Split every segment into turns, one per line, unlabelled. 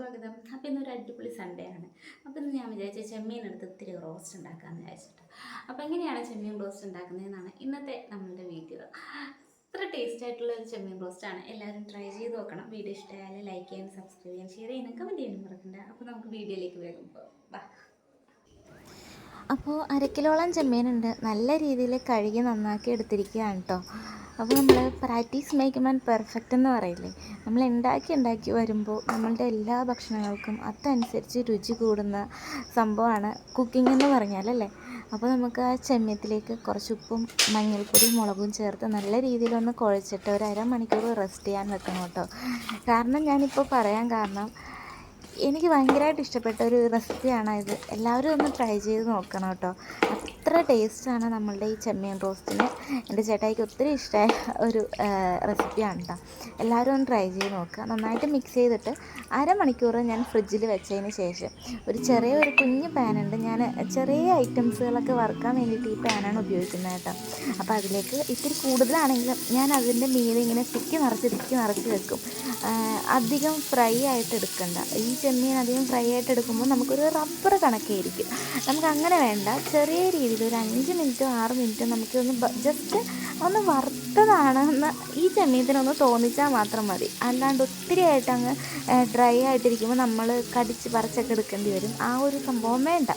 സ്വാഗതം. അപ്പോൾ ഇന്നൊരു അടിപൊളി സൺഡേ ആണ്. അപ്പോൾ ഇന്ന് ഞാൻ വിചാരിച്ച ചെമ്മീൻ എടുത്ത് ഇത്തിരി റോസ്റ്റ് ഉണ്ടാക്കാമെന്ന് വിചാരിച്ചിട്ട്. അപ്പോൾ എങ്ങനെയാണ് ചെമ്മീൻ റോസ്റ്റ് ഉണ്ടാക്കുന്നതെന്നാണ് ഇന്നത്തെ നമ്മളുടെ വീഡിയോ അത്ര ടേസ്റ്റ് ആയിട്ടുള്ള ഒരു ചെമ്മീൻ ആണ്. എല്ലാവരും ട്രൈ ചെയ്ത് നോക്കണം. വീഡിയോ ഇഷ്ടമായാലും ലൈക്ക് ചെയ്യാനും സബ്സ്ക്രൈബ് ചെയ്യാൻ ഷെയർ ചെയ്യാനും കമന്റ് ചെയ്യാനും മറക്കണ്ട. അപ്പോൾ നമുക്ക് വീഡിയോയിലേക്ക് വേഗം ബാ
അപ്പോൾ അരക്കിലോളം ചെമ്മീനുണ്ട് നല്ല രീതിയിൽ കഴുകി നന്നാക്കി എടുത്തിരിക്കുകയാണ് കേട്ടോ അപ്പോൾ നമ്മൾ പ്രാക്ടീസ് മേക്ക് മാൻ പെർഫെക്റ്റ് എന്ന് പറയില്ലേ? നമ്മൾ ഉണ്ടാക്കി ഉണ്ടാക്കി വരുമ്പോൾ നമ്മളുടെ എല്ലാ ഭക്ഷണങ്ങൾക്കും അതനുസരിച്ച് രുചി കൂടുന്ന സംഭവമാണ് കുക്കിംഗ് എന്ന് പറഞ്ഞാലല്ലേ? അപ്പോൾ നമുക്ക് ആ ചെമ്മീത്തിലേക്ക് കുറച്ച് ഉപ്പും മഞ്ഞൾപ്പൊടിയും മുളകും ചേർത്ത് നല്ല രീതിയിലൊന്ന് കുഴച്ചിട്ട് ഒരു അരമണിക്കൂർ റെസ്റ്റ് ചെയ്യാൻ വെക്കണം കേട്ടോ. കാരണം ഞാനിപ്പോൾ പറയാൻ കാരണം എനിക്ക് ഭയങ്കരമായിട്ട് ഇഷ്ടപ്പെട്ട ഒരു റെസിപ്പിയാണ് ഇത്. എല്ലാവരും ഒന്ന് ട്രൈ ചെയ്ത് നോക്കണം കേട്ടോ. അത്ര ടേസ്റ്റാണ് നമ്മളുടെ ഈ ചെമ്മീൻ റോസ്റ്റിന്. എന്റെ ചേട്ടായിക്ക് ഒത്തിരി ഇഷ്ടമായ ഒരു റെസിപ്പിയാണ് കേട്ടോ എല്ലാവരും ഒന്ന് ട്രൈ ചെയ്ത് നോക്കുക. നന്നായിട്ട് മിക്സ് ചെയ്തിട്ട് അരമണിക്കൂർ ഞാൻ ഫ്രിഡ്ജിൽ വെച്ചതിന് ശേഷം ഒരു ചെറിയ ഒരു കുഞ്ഞ് പാനുണ്ട് ഞാൻ ചെറിയ ഐറ്റംസുകളൊക്കെ വറുക്കാൻ വേണ്ടിയിട്ട് ഈ പാനാണ് ഉപയോഗിക്കുന്നത് കേട്ടോ അപ്പോൾ അതിലേക്ക് ഇത്തിരി കൂടുതലാണെങ്കിലും ഞാൻ അതിന്റെ മീതെ ഇങ്ങനെ തിക്കി നിറച്ച് തിക്കി നിറച്ച് വെക്കും. അധികം ഫ്രൈ ആയിട്ട് എടുക്കണ്ട. ഈ ചെമ്മീൻ അധികം ഫ്രൈ ആയിട്ട് എടുക്കുമ്പോൾ നമുക്കൊരു റബ്ബർ കണക്കായിരിക്കും. നമുക്ക് അങ്ങനെ വേണ്ട. ചെറിയ രീതിയിൽ ഒരു അഞ്ച് മിനിറ്റോ ആറ് മിനിറ്റോ നമുക്കൊന്ന് ജസ്റ്റ് ഒന്ന് വറുത്തതാണെന്ന് ഈ ചെമ്മീനത്തിനൊന്ന് തോന്നിച്ചാൽ മാത്രം മതി. അല്ലാണ്ട് ഒത്തിരി ആയിട്ട് അങ്ങ് ഡ്രൈ ആയിട്ടിരിക്കുമ്പോൾ നമ്മൾ കടിച്ച് പറിച്ചൊക്കെ എടുക്കേണ്ടി വരും. ആ ഒരു സംഭവം വേണ്ട.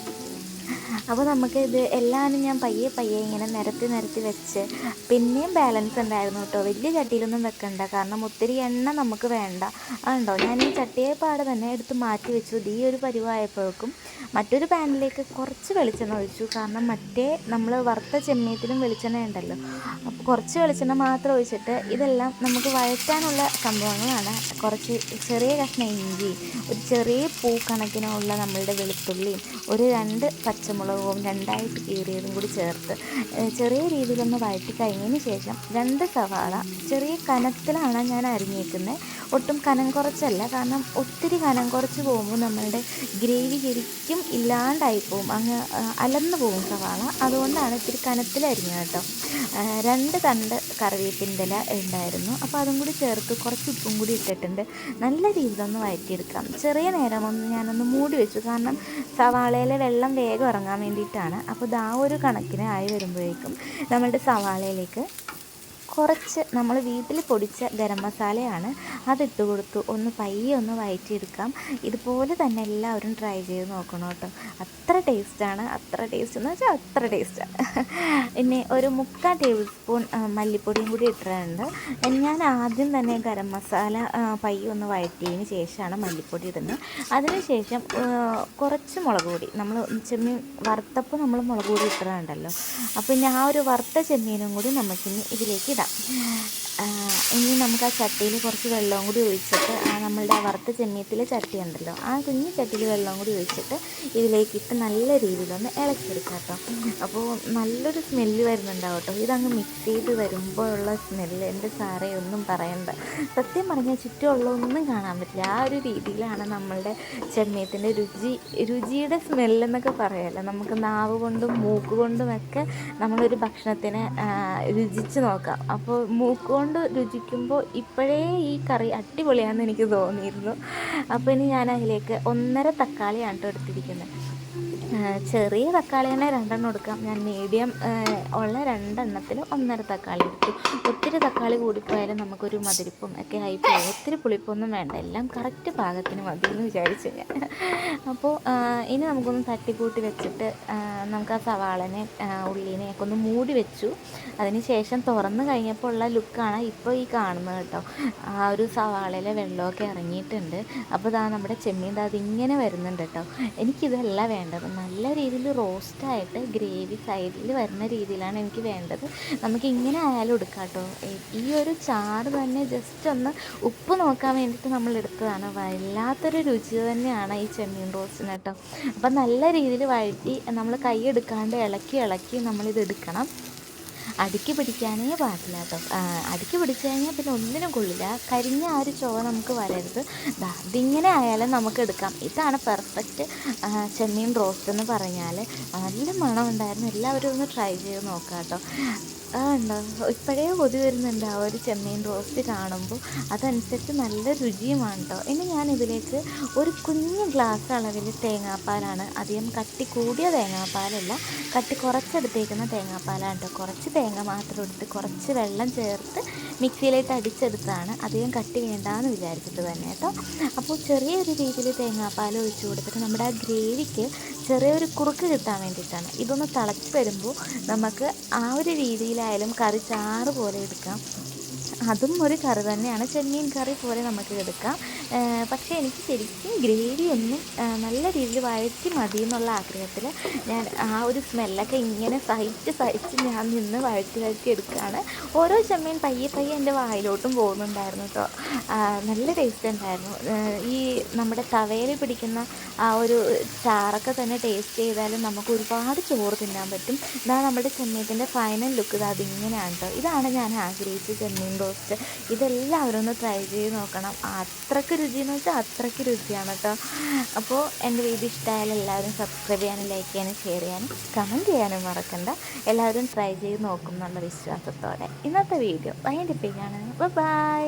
അപ്പോൾ നമുക്ക് ഇത് എല്ലാവരും ഞാൻ പയ്യെ പയ്യെ ഇങ്ങനെ നിരത്തി നിരത്തി വെച്ച് പിന്നെയും ബാലൻസ് ഉണ്ടായിരുന്നു കേട്ടോ. വലിയ ചട്ടിയിലൊന്നും വെക്കണ്ട. കാരണം ഒത്തിരി എണ്ണ നമുക്ക് വേണ്ട. അതുണ്ടോ ഞാൻ ഈ ചട്ടിയെ പാടെ തന്നെ എടുത്ത് മാറ്റി വെച്ചു. ഈ ഒരു പരിവായപ്പോഴേക്കും മറ്റൊരു പാനിലേക്ക് കുറച്ച് വെളിച്ചെണ്ണ ഒഴിച്ചു. കാരണം മറ്റേ നമ്മൾ വറുത്ത ചെമ്മീത്തിലും വെളിച്ചെണ്ണ ഉണ്ടല്ലോ. അപ്പോൾ കുറച്ച് വെളിച്ചെണ്ണ മാത്രം ഒഴിച്ചിട്ട് ഇതെല്ലാം നമുക്ക് വഴറ്റാനുള്ള സംഭവങ്ങളാണ്. കുറച്ച് ചെറിയ കഷ്ണം ഇഞ്ചി ഒരു ചെറിയ പൂ കണക്കിനുള്ള നമ്മളുടെ വെളുത്തുള്ളിയും ഒരു രണ്ട് പച്ചമുളകും രണ്ടായിട്ട് കീറിയതും കൂടി ചേർത്ത് ചെറിയ രീതിയിലൊന്ന് വഴറ്റി കഴിഞ്ഞതിന് ശേഷം രണ്ട് സവാള ചെറിയ കനത്തിലാണ് ഞാൻ അരിഞ്ഞേക്കുന്നത് ഒട്ടും കനം കുറച്ചല്ല. കാരണം ഒത്തിരി കനം കുറച്ച് പോകുമ്പോൾ നമ്മളുടെ ഗ്രേവി ശരിക്കും ഇല്ലാണ്ടായി പോവും അങ്ങ് അലന്നു പോവും സവാള. അതുകൊണ്ടാണ് ഇത്തിരി കനത്തിൽ അരിഞ്ഞത് കേട്ടോ. രണ്ട് തണ്ട് കറിവേപ്പിന്റെ ഇല ഉണ്ടായിരുന്നു. അപ്പോൾ അതും കൂടി ചേർത്ത് കുറച്ച് ഉപ്പും കൂടി ഇട്ടിട്ടുണ്ട്. നല്ല രീതിയിലൊന്ന് വഴറ്റിയെടുക്കാം. ചെറിയ നേരം ഒന്ന് ഞാനൊന്ന് മൂടി വെച്ചു. കാരണം സവാളയിലെ വെള്ളം വേഗം ഇറങ്ങാൻ വേണ്ടിയിട്ടാണ്. അപ്പോൾ ഇതാ ഒരു കണക്കിന് ആയി വരുമ്പോഴേക്കും നമ്മളുടെ സവാളയിലേക്ക് കുറച്ച് നമ്മൾ വീട്ടിൽ പൊടിച്ച ഗരം മസാലയാണ് അതിട്ട് കൊടുത്തു. ഒന്ന് പയ്യെ ഒന്ന് വയറ്റിയെടുക്കാം. ഇതുപോലെ തന്നെ എല്ലാവരും ട്രൈ ചെയ്ത് നോക്കണം കേട്ടോ. അത്ര ടേസ്റ്റാണ്. അത്ര ടേസ്റ്റ് എന്ന് വെച്ചാൽ അത്ര ടേസ്റ്റാണ്. പിന്നെ ഒരു മുക്കാൽ ടേബിൾ സ്പൂൺ മല്ലിപ്പൊടിയും കൂടി ഇട്ടിട്ടുണ്ട്. ഞാൻ ആദ്യം തന്നെ ഗരം മസാല പയ്യെ ഒന്ന് വഴറ്റിയതിന് ശേഷമാണ് മല്ലിപ്പൊടി ഇടുന്നത്. അതിനുശേഷം കുറച്ച് മുളക് പൊടി. നമ്മൾ ചെമ്മീൻ വറുത്തപ്പോൾ നമ്മൾ മുളക് പൊടി ഇട്ടിട്ടുണ്ടല്ലോ. അപ്പോൾ ഇനി ആ ഒരു വറുത്ത ചെമ്മീനും കൂടി നമുക്കിനി ഇതിലേക്ക് ഇടാം. ആ, ഇനി നമുക്ക് ആ ചട്ടിയിൽ കുറച്ച് വെള്ളവും കൂടി ഒഴിച്ചിട്ട് ആ നമ്മളുടെ വറുത്ത ചെമ്മീത്തിലെ ചട്ടി ഉണ്ടല്ലോ ആ കുഞ്ഞു ചട്ടിയിൽ വെള്ളവും കൂടി ഒഴിച്ചിട്ട് ഇതിലേക്ക് ഇട്ട് നല്ല രീതിയിലൊന്ന് ഇളക്കിയെടുക്കാം കേട്ടോ. അപ്പോൾ നല്ലൊരു സ്മെല്ല് വരുന്നുണ്ടാവും കേട്ടോ. ഇതങ്ങ് മിക്സ് ചെയ്ത് വരുമ്പോഴുള്ള സ്മെല്ല് എന്റെ സാറേ ഒന്നും പറയണ്ട. സത്യം പറഞ്ഞാൽ ചുറ്റുമുള്ളതൊന്നും കാണാൻ പറ്റില്ല. ആ ഒരു രീതിയിലാണ് നമ്മളുടെ ചെമ്മീത്തിന്റെ രുചി രുചിയുടെ സ്മെല്ലെന്നൊക്കെ പറയാമല്ലോ നമുക്ക് നാവ് കൊണ്ടും മൂക്ക് കൊണ്ടുമൊക്കെ നമ്മളൊരു ഭക്ഷണത്തിനെ രുചിച്ച് നോക്കാം. അപ്പോൾ മൂക്ക് കൊണ്ട് രുചിക്കുമ്പോൾ ഇപ്പോഴേ ഈ കറി അടിപൊളിയാണെന്ന് എനിക്ക് തോന്നിയിരുന്നു. അപ്പോൾ ഇനി ഞാൻ അതിലേക്ക് ഒന്നര തക്കാളിയാണ് കേട്ടോ എടുത്തിരിക്കുന്നത്. ചെറിയ തക്കാളി തന്നെ രണ്ടെണ്ണം എടുക്കാം. ഞാൻ മീഡിയം ഉള്ള രണ്ടെണ്ണത്തിൽ ഒന്നര തക്കാളി എടുത്തു. ഒത്തിരി തക്കാളി കൂടിപ്പോയാലും നമുക്കൊരു മതിരിപ്പും ഒക്കെ ആയി പോകും ഒത്തിരി പുളിപ്പൊന്നും വേണ്ട. എല്ലാം കറക്റ്റ് പാകത്തിന് മതി എന്ന് വിചാരിച്ചു ഞാൻ. അപ്പോൾ ഇനി നമുക്കൊന്ന് തട്ടിക്കൂട്ടി വെച്ചിട്ട് നമുക്ക് ആ സവാളനെ ഉള്ളിനെ ഒക്കെ ഒന്ന് മൂടി വെച്ചു. അതിന് ശേഷം തുറന്ന് കഴിഞ്ഞപ്പോൾ ഉള്ള ലുക്കാണ് ഇപ്പോൾ ഈ കാണുന്നത് കേട്ടോ. ആ ഒരു സവാളയിലെ വെള്ളമൊക്കെ ഇറങ്ങിയിട്ടുണ്ട്. അപ്പോൾ ഇതാ നമ്മുടെ ചെമ്മീൻ അതിങ്ങനെ വരുന്നുണ്ട് കേട്ടോ. എനിക്കിതല്ല വേണ്ടത്. നല്ല രീതിയിൽ റോസ്റ്റായിട്ട് ഗ്രേവി സൈഡിൽ വരുന്ന രീതിയിലാണ് എനിക്ക് വേണ്ടത്. നമുക്ക് ഇങ്ങനെ ആയാലും എടുക്കാം കേട്ടോ ഈ ഒരു ചാറ് തന്നെ ജസ്റ്റ് ഒന്ന് ഉപ്പ് നോക്കാൻ വേണ്ടിയിട്ട് നമ്മൾ എടുത്തതാണ്. വല്ലാത്തൊരു രുചി തന്നെയാണ് ഈ ചെമ്മീൻ റോസ്റ്റിന് കേട്ടോ അപ്പം നല്ല രീതിയിൽ വഴറ്റി നമ്മൾ കൈ എടുക്കാണ്ട് ഇളക്കി ഇളക്കി നമ്മളിത് എടുക്കണം. അടുക്കി പിടിക്കാനേ പാടില്ല കേട്ടോ. അടുക്കി പിടിച്ചു കഴിഞ്ഞാൽ പിന്നെ ഒന്നിനും കൊള്ളില്ല. കരിഞ്ഞ ആ ഒരു ചുവ നമുക്ക് വരരുത്. ദാ ഇതിങ്ങനെ ആയാലും നമുക്ക് എടുക്കാം. ഇതാണ് പെർഫെക്റ്റ് ചെമ്മീൻ റോസ്റ്റ് എന്ന് പറഞ്ഞാൽ നല്ല മണം ഉണ്ടായിരുന്നു എല്ലാവരും ഒന്ന് ട്രൈ ചെയ്ത് നോക്കാം കേട്ടോ. ഉണ്ടോ? ഇപ്പോഴേ കൊതി വരുന്നുണ്ട് ആ ഒരു ചെമ്മീൻ റോസ്റ്റ് കാണുമ്പോൾ. അതനുസരിച്ച് നല്ല രുചിയുമാണ് കേട്ടോ. ഇനി ഞാൻ ഇതിലേക്ക് ഒരു കുഞ്ഞ് ഗ്ലാസ് അളവിൽ തേങ്ങാപ്പാലാണ്. അധികം കട്ടി കൂടിയ തേങ്ങാപ്പാലല്ല. കട്ടി കുറച്ചെടുത്തേക്കുന്ന തേങ്ങാപ്പാലാണ് കേട്ടോ. കുറച്ച് തേങ്ങ മാത്രം എടുത്ത് കുറച്ച് വെള്ളം ചേർത്ത് മിക്സിയിലേക്ക് അടിച്ചെടുത്താണ് അധികം കട്ടി വേണ്ടാന്ന് വിചാരിച്ചിട്ട് തന്നെ കേട്ടോ. അപ്പോൾ ചെറിയൊരു രീതിയിൽ തേങ്ങാപ്പാൽ ഒഴിച്ച് കൊടുത്തിട്ട് നമ്മുടെ ആ ഗ്രേവിക്ക് ചെറിയൊരു കുറുക്ക് കിട്ടാൻ വേണ്ടിയിട്ടാണ്. ഇതൊന്ന് തിളച്ച് വരുമ്പോൾ നമുക്ക് ആ ഒരു രീതിയിലായാലും കറി ചാറ് പോലെ എടുക്കാം. അതും ഒരു കറി തന്നെയാണ്. ചെമ്മീൻ കറി പോലെ നമുക്ക് എടുക്കാം. പക്ഷേ എനിക്ക് ശരിക്കും ഗ്രേവി ഒന്ന് നല്ല രീതിയിൽ വഴറ്റി മതി എന്നുള്ള ആഗ്രഹത്തിൽ ഞാൻ ആ ഒരു സ്മെല്ലൊക്കെ ഇങ്ങനെ സഹിച്ച് സഹിച്ച് ഞാൻ നിന്ന് വഴറ്റി വഴറ്റി എടുക്കുകയാണ്. ഓരോ ചെമ്മീൻ പയ്യെ പയ്യെ എന്റെ വായിലോട്ടും പോകുന്നുണ്ടായിരുന്നു കേട്ടോ നല്ല ടേസ്റ്റ് ഉണ്ടായിരുന്നു. ഈ നമ്മുടെ തവയിൽ പിടിക്കുന്ന ആ ഒരു ചാറൊക്കെ തന്നെ ടേസ്റ്റ് ചെയ്താലും നമുക്ക് ഒരുപാട് ചോറ് തിന്നാൻ പറ്റും. ഇതാ നമ്മുടെ ചെമ്മീത്തിന്റെ ഫൈനൽ ലുക്ക് ഇത് അതിങ്ങനെയാണ് കേട്ടോ ഇതാണ് ഞാൻ ആഗ്രഹിച്ച ചെമ്മീൻ റോസ്റ്റ് ഇതെല്ലാവരും ഒന്ന് ട്രൈ ചെയ്ത് നോക്കണം. അത്രയ്ക്ക് രുചിയെന്ന് വെച്ചാൽ അത്രയ്ക്ക് രുചിയാണ് കേട്ടോ അപ്പോൾ എന്റെ വീഡിയോ ഇഷ്ടമായാലും എല്ലാവരും സബ്സ്ക്രൈബ് ചെയ്യാനും ലൈക്ക് ചെയ്യാനും ഷെയർ ചെയ്യാനും കമന്റ് ചെയ്യാനും മറക്കണ്ട. എല്ലാവരും ട്രൈ ചെയ്ത് നോക്കും എന്നുള്ള വിശ്വാസത്തോടെ. ഇന്നത്തെ വീഡിയോ വൈകിട്ട് ആണ് ബൈ